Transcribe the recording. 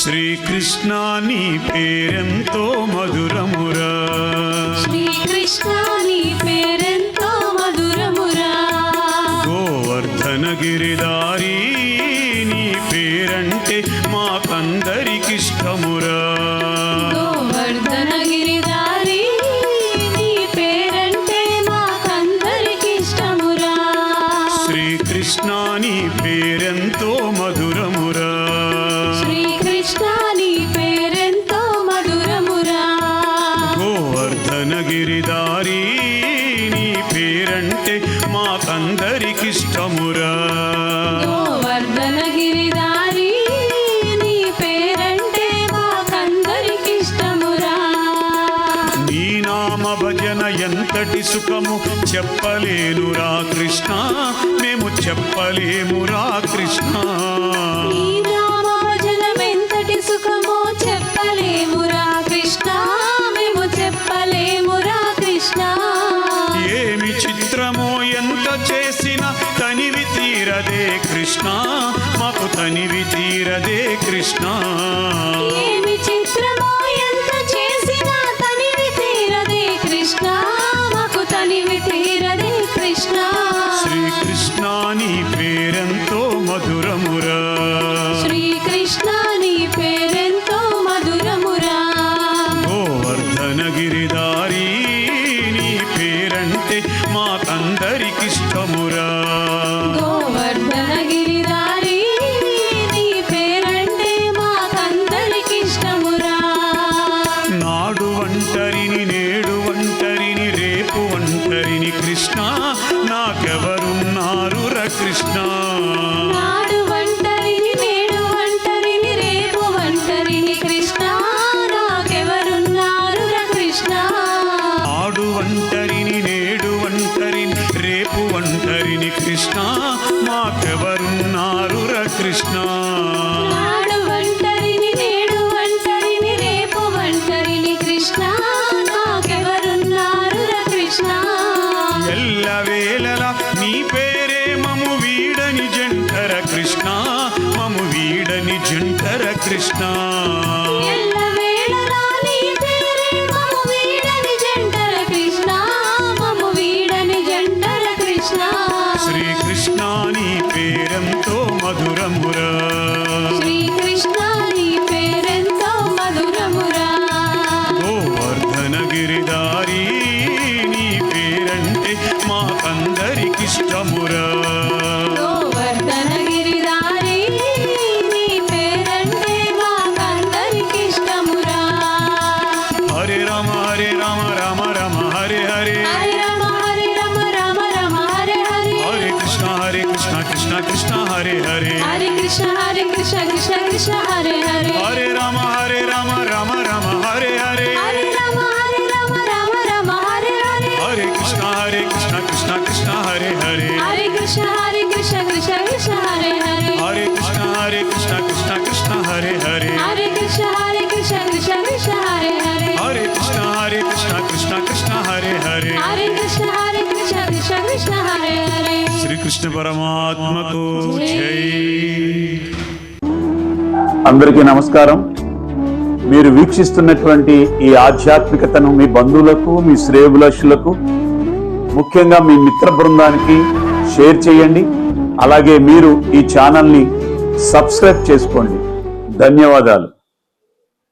శ్రీకృష్ణ నీ పేరెంతో మధురమురా. శ్రీకృష్ణ నీ పేరెంతో మధురమురా. గోవర్ధన గిరిదారి నీ పేరంటే మాకందరికిష్టమురా గోవర్ధన గిరిదారి నీ పేరంటే మాకందరికి ఇష్టమురా. శ్రీకృష్ణ నీ పేరెంతో నీ పేరంటే ఇష్టమురా నీ నామ భజన ఎంతటి సుఖము చెప్పలేనురా కృష్ణ మేము చెప్పలేమురా కృష్ణ. తీరదే కృష్ణ మాకు తనివి తీరదే కృష్ణ. ఏమి చిత్రమో ఎంత చేసినా తనివి తీరదే కృష్ణ మాకు తనివి తీరదే కృష్ణ. శ్రీకృష్ణ నీ పేరెంతో మధురమురా. శ్రీకృష్ణ నీ పేరెంతో మధురమురా. గోవర్ధన ఒంటరిని నేడు ఒంటరిని రేపు ఒంటరిని కృష్ణ. నాకెవరున్నారు ర కృష్ణ? ఆడు ఒంటరిని నేడు ఒంటరిని రేపు ఒంటరిని కృష్ణ. మాకెవరున్నారు ర కృష్ణ? వీడని జంటర కృష్ణ. శ్రీకృష్ణ నీ పేరెంతో మధురమురా. శ్రీకృష్ణ నీ పేరెంతో మధురమురా. గోవర్ధన గిరిదారి నీ పేరంటే మాకందరికిష్టమురా. कृष्ण हरे हरे राम हरे राम राम राम हरे हरे हरे हरे राम राम हरे हरे कृष्ण हरे कृष्ण कृष्ण कृष्ण हरे हरे हरे कृष्ण हरे कृष्ण कृष्ण कृष्ण हरे कृष्ण हरे कृष्ण कृष्ण कृष्ण हरे हरे हरे कृष्ण हरे कृष्ण कृष्ण हरे हरे कृष्ण हरे कृष्ण कृष्ण कृष्ण हरे हरे हरे कृष्ण हरे कृष्ण कृष्ण हरे श्री कृष्ण परमात्मा को जय అందరికీ నమస్కారం. మీరు వీక్షిస్తున్నటువంటి ఈ ఆధ్యాత్మికతను మీ బంధువులకు మీ శ్రేయభిలాషులకు ముఖ్యంగా మీ మిత్ర బృందానికి షేర్ చేయండి. అలాగే మీరు ఈ ఛానల్ని సబ్స్క్రైబ్ చేసుకోండి. ధన్యవాదాలు.